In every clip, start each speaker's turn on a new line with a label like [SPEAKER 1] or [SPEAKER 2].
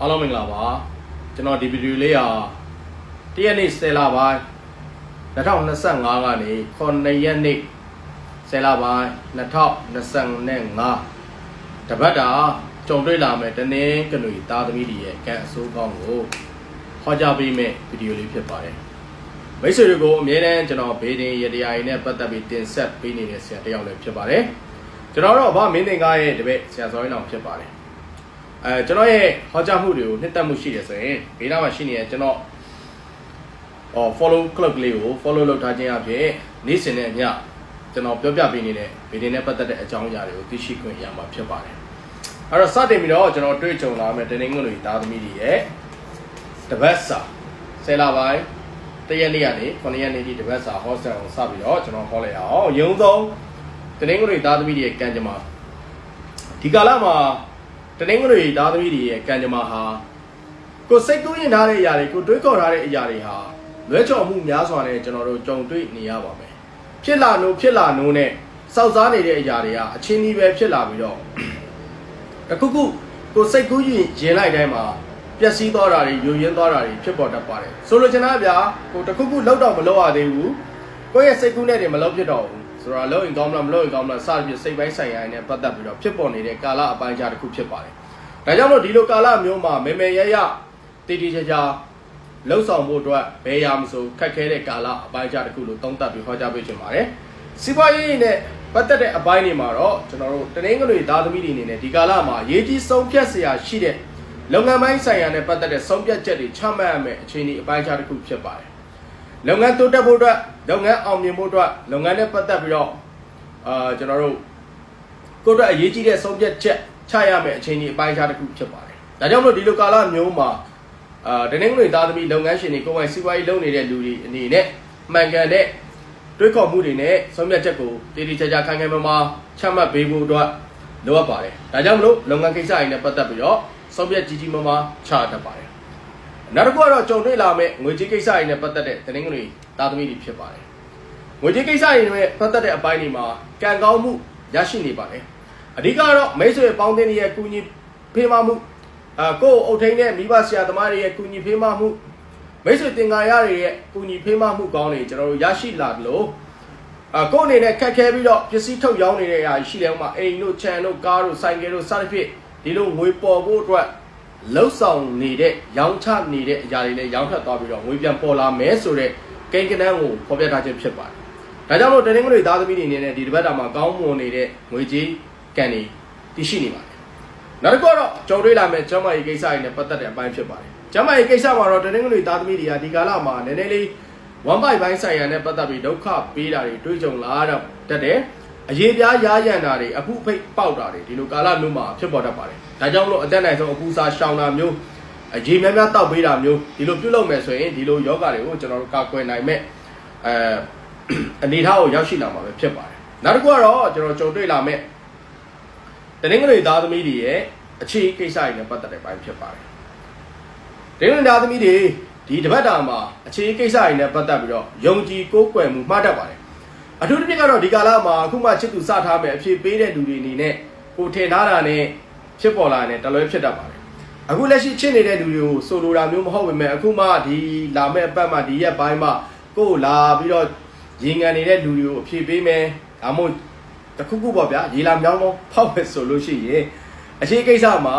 [SPEAKER 1] အားလုံးမင်္ဂလာပါကျွန်တော်ဒီဗီဒီယိုလေးဟာတရက်နေ့10လပိုင်း2025ကနေ9ရက်နေ့10လပိုင်း2025တပတ်တာကြုံတွေ့လာမယ်တနင်္ဂနွေသားသမီးတွေရဲ့ကံအဆိုးကောင်းကိုဟောကြားပေးမယ့်ဗီဒီယိုလေးဖြစ်ပါတယ်မိတ်ဆွေတွေကိုအမြဲတမ်းကျွန်တော်ဘေးတင်ရတရားရည်နဲ့ပတ်သက်ပြီးတင်ဆက်ပေးနေတဲ့ဆရာတစ်ယောက်လည်းဖြစ်ပါတယ်ကျွန်တော်တော့ဗမင်းသင်္ကားရဲ့တပည့်ဆရာစောရင်းအောင်ဖြစ်ပါတယ် အဲကျွန်တော်ရဲ့ဟောကြားမှုတွေကိုနှစ်သက်မှုရှိတယ်ဆိုရင်ဘေးနားမှာရှိနေတဲ့ကျွန်တော်အော် follow club ကလေးကို follow လုပ်ထားခြင်းအပြင်နေ့စဉ်နဲ့အမျှကျွန်တော်ပြောပြပေးနေတဲ့ဗီဒီယိုနဲ့ပတ်သက်တဲ့အကြောင်းအရာတွေကိုသိရှိခွင့်ရမှာဖြစ်ပါတယ်အဲ့တော့စတင်ပြီးတော့ကျွန်တော်တွေ့ကြုံလာမယ့်တင်းငွေတွေသားသမီးတွေရဲ့တပတ်စာဆယ်လပိုင်းတရက်နေ့ကနေ9ရက်နေ့ထိတပတ်စာ hostel ကိုစပြီးတော့ကျွန်တော်ဟောလိုက်အောင်ရုံသုံးတင်းငွေတွေသားသမီးတွေရဲ့ကံကြမ္မာဒီကာလမှာ တနင်္ဂနွေသားသမီးတွေရဲ့ကံကြမ္မာဟာကိုယ်စိတ်ကူးရင်ထားတဲ့အရာတွေကိုတွေးခေါ်ထားတဲ့အရာတွေဟာလွဲချော်မှုများစွာနဲ့ကျွန်တော်တို့ကြုံတွေ့နေရပါမယ်ဖြစ်လာလို့ဖြစ်လာနိုးနဲ့စောက်စားနေတဲ့အရာတွေကအချင်းကြီးပဲဖြစ်လာပြီးတော့တစ်ခုခုကိုယ်စိတ်ကူးရင်ရင်လိုက်တိုင်းမှာပျက်စီးသွားတာတွေယိုယွင်းသွားတာတွေဖြစ်ပေါ်တတ်ပါတယ်ဆိုလိုချင်တာဗျာကိုတစ်ခုခုလောက်တော့မလောက်ရသေးဘူးကိုယ့်ရဲ့စိတ်ကူးနဲ့တွေမလောက်ဖြစ်တော့ဘူး ဆိုတော့လောက်ရင်ကောင်းမလားမလောက်ရင်ကောင်းမလားစသဖြင့်စိတ်ပိုင်းဆိုင်ရာနဲ့ပတ်သက်ပြီးတော့ဖြစ်ပေါ်နေတဲ့ကာလအပိုင်းခြားတစ်ခုဖြစ်ပါတယ်ဒါကြောင့်မို့ဒီလိုကာလမျိုးမှာမေမေရရတည်တည်ချာချာလှုပ်ဆောင်ဖို့အတွက်ဘယ်ရာမဆိုခက်ခဲတဲ့ကာလအပိုင်းခြားတစ်ခုလို့သုံးသပ်ပြီးဟောကြားပေးချင်ပါတယ်စီးပွားရေးနဲ့ပတ်သက်တဲ့အပိုင်းတွေမှာတော့ကျွန်တော်တို့တနင်္ဂနွေသားသမီးတွေအနေနဲ့ဒီကာလမှာရေးကြီးဆုံးဖြတ်စရာရှိတဲ့လုပ်ငန်းပိုင်းဆိုင်ရာနဲ့ပတ်သက်တဲ့ဆုံးဖြတ်ချက်တွေချမှတ်ရမယ့်အခြေအနေအပိုင်းခြားတစ်ခုဖြစ်ပါတယ် လုပ်ငန်းတိုးတက်ဖို့အတွက်လုပ်ငန်းအောင်မြင်ဖို့အတွက်လုပ်ငန်းနဲ့ပတ်သက်ပြီးတော့အာကျွန်တော်တို့ကိုယ့်အတွက်အရေးကြီးတဲ့ဆုံးဖြတ်ချက်ချရမယ့်အခြေအနေအပိုင်းခြားတစ်ခုဖြစ်ပါတယ်။ဒါကြောင့်မလို့ဒီလိုကာလမျိုးမှာအာတနင်္ဂနွေသားသမီးလုပ်ငန်းရှင်တွေကိုယ်ပိုင်စီးပွားရေးလုပ်နေတဲ့လူတွေအနေနဲ့မှန်ကန်တဲ့တွေးခေါ်မှုတွေနဲ့ဆုံးဖြတ်ချက်ကိုတည်တည်ချာချာခိုင်ခိုင်မာမာချမှတ်ပေးဖို့အတွက်လိုအပ်ပါတယ်။ဒါကြောင့်မလို့လုပ်ငန်းကိစ္စတွေနဲ့ပတ်သက်ပြီးတော့ဆုံးဖြတ်ကြီးကြီးမားမားချတတ်ပါတယ်။ နောက်တစ်ခုကတော့ကြုံတွေ့လာမယ့်ငွေကြေးကိစ္စတွေနဲ့ပတ်သက်တဲ့တင်းငွေသားသမီးတွေဖြစ်ပါတယ်။ငွေကြေးကိစ္စတွေနဲ့ပတ်သက်တဲ့အပိုင်းတွေမှာကံကောင်းမှုရရှိနေပါတယ်။အဓိကတော့မိတ်ဆွေပေါင်းတင်တွေရဲ့ကူညီဖေးမမှုအာကိုယ့်အုပ်ထိန်းတဲ့မိဘဆရာသမားတွေရဲ့ကူညီဖေးမမှုမိတ်ဆွေတင်ကာရတွေရဲ့ကူညီဖေးမမှုကောင်းတွေကျွန်တော်တို့ရရှိလာတယ်လို့အာကိုယ့်အနေနဲ့ခက်ခဲပြီးတော့ပစ္စည်းထုတ်ရောင်းနေတဲ့အရာရှိတယ်ဥပမာအိမ်တို့ခြံတို့ကားတို့ဆိုင်ကယ်တို့စသဖြင့်ဒီလိုငွေပေါ်ဖို့အတွက် လှုပ်ဆောင်နေတဲ့ရောင်းချနေတဲ့အရာတွေလည်းရောင်းထွက်သွားပြီးတော့ငွေပြန်ပေါ်လာမယ်ဆိုတော့ကိန်းကနန်းကိုဖော်ပြထားခြင်းဖြစ်ပါတယ်။ဒါကြောင့်မို့တနင်္ဂနွေသားသမီးတွေအနေနဲ့ဒီတစ်ပတ်တာမှာကောင်းမွန်နေတဲ့ငွေကြေးကံတွေတည်ရှိနေပါတယ်။နောက်တစ်ခုကတော့ကြုံတွေ့လာမယ့်ကျမကြီးကိစ္စတွေနဲ့ပတ်သက်တဲ့အပိုင်းဖြစ်ပါတယ်။ကျမကြီးကိစ္စမှာတော့တနင်္ဂနွေသားသမီးတွေကဒီကာလမှာနည်းနည်းလေးဝမ်ပိုင်ပိုင်းဆိုင်ရာနဲ့ပတ်သက်ပြီးဒုက္ခပေးတာတွေတွေ့ကြုံလာတော့တတ်တယ်။ အရေးပြားရားရံတာတွေအမှုဖိတ်ပေါက်တာတွေဒီလိုကာလမျိုးမှာဖြစ်ပေါ်တတ်ပါတယ်။ဒါကြောင့်မလို့အသက်နိုင်ဆုံးအပူစာရှောင်တာမျိုးအရေးများများတောက်ပေးတာမျိုးဒီလိုပြုလုပ်မယ်ဆိုရင်ဒီလိုယောဂတွေကိုကျွန်တော်တို့ကာကွယ်နိုင်မဲ့အဲအနေအထားကိုရောက်ရှိလာမှာပဲဖြစ်ပါတယ်။နောက်တစ်ခုကတော့ကျွန်တော်ကြုံတွေ့လာမဲ့တနင်္ဂနွေသားသမီးတွေရဲ့အခြေကိစ္စတွေနဲ့ပတ်သက်တဲ့ပိုင်းဖြစ်ပါတယ်။တနင်္ဂနွေသားသမီးတွေဒီတပတ်တာမှာအခြေကိစ္စတွေနဲ့ပတ်သက်ပြီးတော့ယုံကြည်ကိုးကွယ်မှုမှားတတ်ပါတယ်။ အထူးသဖြင့်ကတော့ဒီကာလမှာအခုမှချစ်သူစထားမယ်အဖြစ်ပေးတဲ့လူတွေအနေနဲ့ကိုထင်ထားတာနဲ့ဖြစ်ပေါ်လာတဲ့တလွဲဖြစ်တတ်ပါတယ်အခုလက်ရှိချစ်နေတဲ့လူတွေကိုဆိုလိုတာမျိုးမဟုတ်ပေမဲ့အခုမှဒီလာမဲ့အပတ်မှဒီရက်ပိုင်းမှကိုယ်လာပြီးတော့ရေငန်နေတဲ့လူတွေကိုအဖြစ်ပေးမယ်ဒါမှမဟုတ်တခုခုပေါ့ဗျာရေလာမြောင်းတော့ဖောက်ပဲဆိုလို့ရှိရင်အခြေကိစ္စမှာ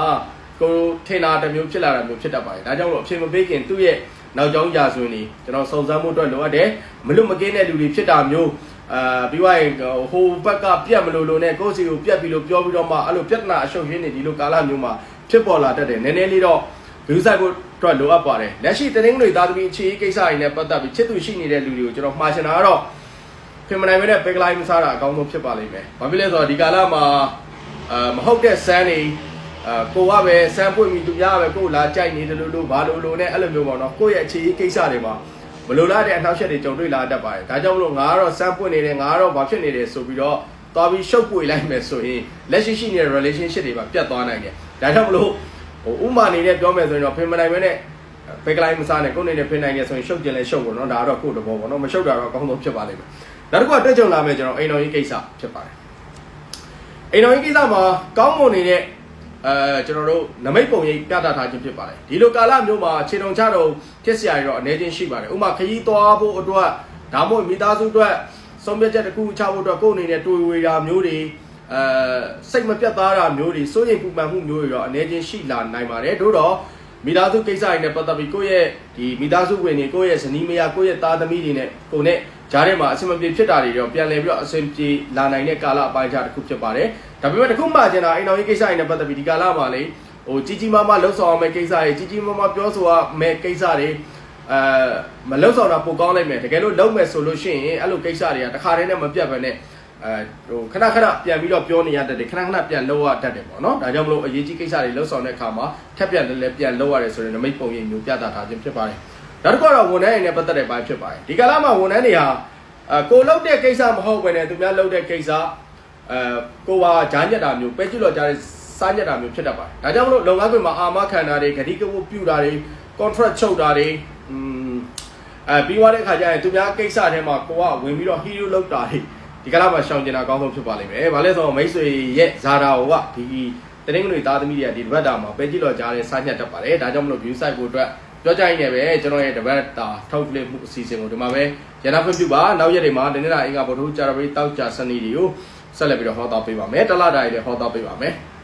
[SPEAKER 1] ကိုထင်တာတစ်မျိုးဖြစ်လာတာမျိုးဖြစ်တတ်ပါတယ်ဒါကြောင့်လို့အဖြစ်မပေးခင်သူ့ရဲ့နောက်ကျောင်းကြာဆိုရင်ဒီကျွန်တော်စုံစမ်းမှုအတွက်လိုအပ်တယ်မလွတ်မကင်းတဲ့လူတွေဖြစ်တာမျိုး အာပြီးွားရင်ဟိုဘက်ကပြက်မလို့လို့နဲ့ကိုယ့်စီကိုပြက်ပြီးလို့ပြောပြီးတော့မှအဲ့လိုပြဿနာအရှုပ်ရင်းနေဒီလိုကာလမျိုးမှာဖြစ်ပေါ်လာတတ်တယ်နည်းနည်းလေးတော့ဂရုစိုက်ဖို့အတွက်လိုအပ်ပါတယ်လက်ရှိတင်းငွေသားသမီးအခြေကိစ္စတွေနဲ့ပတ်သက်ပြီးချစ်သူရှိနေတဲ့လူတွေကိုကျွန်တော်မှားချင်တာကတော့ခင်မနိုင်မဲနဲ့ပက်ကလိုက်မစားတာအကောင်းဆုံးဖြစ်ပါလိမ့်မယ်ဘာဖြစ်လဲဆိုတော့ဒီကာလမှာအာမဟုတ်တဲ့ဆန်းနေအာကိုကပဲဆန်းပွင့်ပြီးသူများပဲကိုလာကြိုက်နေတယ်လို့လို့ဘာလို့လို့နဲ့အဲ့လိုမျိုးပေါ့နော်ကိုယ့်ရဲ့အခြေကိစ္စတွေမှာ မလိုလားတဲ့အနှောက်အယှက်တွေကြုံတွေ့လာတတ်ပါတယ်ဒါကြောင့်မလို့ငါကတော့စမ်းပွင့်နေတယ်ငါကတော့ဘာဖြစ်နေတယ်ဆိုပြီးတော့သွားပြီးရှုပ်ပွေလိုက်မယ်ဆိုရင်လက်ရှိရှိနေတဲ့ relationship တွေပါပြတ်သွားနိုင်တယ်ဒါကြောင့်မလို့ဟိုဥမာအနေနဲ့ပြောမယ်ဆိုရင်တော့ဖင်မနိုင်မဲနဲ့ဘက်ကလိုက်မစားနဲ့ကိုယ်နေနဲ့ဖင်နိုင်နေဆိုရင်ရှုပ်ကျင်လဲရှုပ်ပေါ့နော်ဒါကတော့ကိုယ့်တဘောပေါ့နော်မရှုပ်တာတော့အကောင်းဆုံးဖြစ်ပါလိမ့်မယ်နောက်တစ်ခုကတွေ့ကြုံလာမယ်ကျွန်တော်အိမ်တော်ကြီးကိစ္စဖြစ်ပါတယ်အိမ်တော်ကြီးကိစ္စမှာကောင်းမွန်နေတဲ့ အဲကျွန်တော်တို့နမိတ်ပုံရိပ်ပြသထားခြင်းဖြစ်ပါတယ်ဒီလိုကာလမျိုးမှာခြေတုံချတော့ဖြစ်စရာတွေတော့အနေချင်းရှိပါတယ်ဥပမာခရီးသွားဖို့အတွက်ဒါမှမဟုတ်မိသားစုအတွက်ဆုံးဖြတ်ချက်တစ်ခုချဖို့အတွက်ကိုယ်အနေနဲ့တွေ့ဝေတာမျိုးတွေအဲစိတ်မပြတ်သားတာမျိုးတွေစိုးရိမ်ပူပန်မှုမျိုးတွေတော့အနေချင်းရှိလာနိုင်ပါတယ်တို့တော့မိသားစုကိစ္စတွေနဲ့ပတ်သက်ပြီးကိုယ့်ရဲ့ဒီမိသားစုဝင်တွေကိုယ့်ရဲ့ဇနီးမယားကိုယ့်ရဲ့သားသမီးတွေနဲ့ကိုယ်နဲ့ ဂျားထဲမှာအဆင်မပြေဖြစ်တာတွေတော့ပြန်လည်ပြီးတော့အဆင်ပြေလာနိုင်တဲ့ကာလအပိုင်းခြားတစ်ခုဖြစ်ပါတယ်ဒါပေမဲ့တစ်ခုမှကျင်တာအိမ်တော်ရေးကိစ္စတွေနဲ့ပတ်သက်ပြီးဒီကာလမှာလေဟိုကြီးကြီးမားမားလှုပ်ဆောင်အောင်မယ့်ကိစ္စတွေကြီးကြီးမားမားပြောဆိုရမယ့်ကိစ္စတွေအဲမလှုပ်ဆောင်တာပိုကောင်းလိုက်မယ်တကယ်လို့လုပ်မယ်ဆိုလို့ရှိရင်အဲ့လိုကိစ္စတွေကတစ်ခါတည်းနဲ့မပြတ်ဘဲနဲ့အဲဟိုခဏခဏပြန်ပြီးတော့ပြောနေရတတ်တယ်ခဏခဏပြန်လုပ်ရတတ်တယ်ပေါ့နော်ဒါကြောင့်မလို့အရေးကြီးကိစ္စတွေလှုပ်ဆောင်တဲ့အခါမှာထပ်ပြန်လည်းလည်းပြန်လုပ်ရတယ်ဆိုရင်နမိတ်ပုံရိပ်မျိုးပြသထားခြင်းဖြစ်ပါတယ် နောက်တစ်ခုကတော့ဝန်ထမ်းတွေနဲ့ပတ်သက်တဲ့ပိုင်းဖြစ်ပါတယ်ဒီကာလမှာဝန်ထမ်းတွေဟာအဲကိုလုပ်တဲ့ကိစ္စမဟုတ်ဘဲနဲ့သူများလုပ်တဲ့ကိစ္စအဲကိုပါဂျားညက်တာမျိုးပဲကျွလော်ကြတဲ့စားညက်တာမျိုးဖြစ်တတ်ပါတယ်ဒါကြောင့်မလို့လုပ်ငန်းခွင်မှာအာမခံတာတွေဂတိကဝတ်ပြုတာတွေ contract ချုပ်တာတွေอืมအဲပြီးသွားတဲ့အခါကျရင်သူများကိစ္စထဲမှာကိုကဝင်ပြီးတော့ hero လောက်တာတွေဒီကလာမှာရှောင်ကျင်တာအကောင်းဆုံးဖြစ်ပါလိမ့်မယ်။ဘာလဲဆိုတော့မိတ်ဆွေရဲ့ဇာတာဟိုကဒီတနင်္ဂနွေသားသမီးတွေကဒီတပတ်တာမှာပဲကြည့်တော့ကြားတဲ့စားညက်တတ်ပါတယ်။ဒါကြောင့်မလို့ view site ကိုအတွက် ပြောကြရင်လည်းပဲကျွန်တော်ရဲ့တပတ်တာထုတ်ကလစ်မှုအစီအစဉ်ကိုဒီမှာပဲရန်နာဖွင့်ပြပါနောက်ရက်တွေမှာတနေ့တာအင်္ဂါဗုဒ္ဓဟူးကြာရပရိတောက်ကြစနေတွေကိုဆက်လက်ပြီးတော့ဟောတာပေးပါမယ်။တလတာတွေလည်းဟောတာပေးပါမယ်။